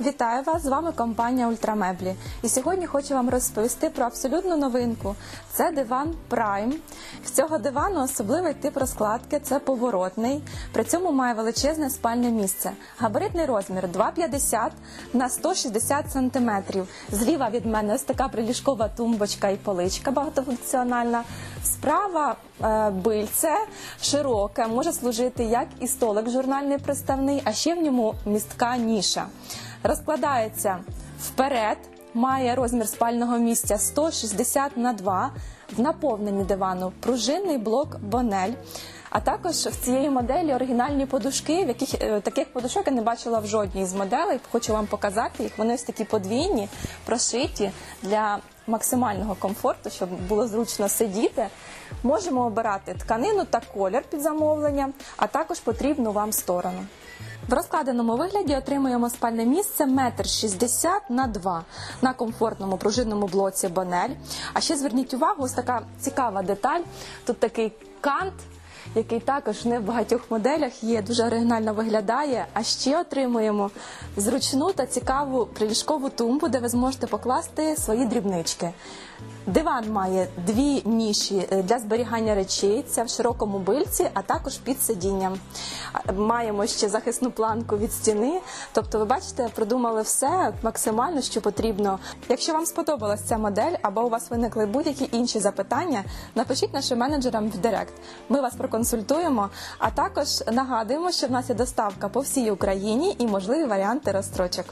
Вітаю вас! З вами компанія Ультрамеблі. І сьогодні хочу вам розповісти про абсолютну новинку. Це диван Prime. В цього дивану особливий тип розкладки це поворотний. При цьому має величезне спальне місце. Габаритний розмір 2,50 на 160 см. Зліва від мене ось така приліжкова тумбочка і поличка багатофункціональна. Справа е, бильце широке, може служити як і столик журнальний приставний, а ще в ньому містка ніша. Розкладається вперед, має розмір спального місця 160 на 2, в наповненні дивану пружинний блок Бонель. А також в цієї моделі оригінальні подушки, в яких е, таких подушок я не бачила в жодній з моделей. Хочу вам показати їх. Вони ось такі подвійні, прошиті для максимального комфорту, щоб було зручно сидіти. Можемо обирати тканину та колір під замовлення, а також потрібну вам сторону. В розкладеному вигляді отримуємо спальне місце 1,60 на 2 на комфортному пружинному блоці Бонель. А ще зверніть увагу, ось така цікава деталь. Тут такий кант, який також не в багатьох моделях є, дуже оригінально виглядає. А ще отримуємо зручну та цікаву приліжкову тумбу, де ви зможете покласти свої дрібнички. Диван має дві ніші е, для зберігання речей. Це в широкому бильці, а також під сидінням. Маємо ще захисну планку від стіни. Тобто, ви бачите, продумали все максимально, що потрібно. Якщо вам сподобалась ця модель або у вас виникли будь-які інші запитання, напишіть нашим менеджерам в Директ. Ми вас проконсультуємо. А також нагадуємо, що в нас є доставка по всій Україні і можливі варіанти розстрочок.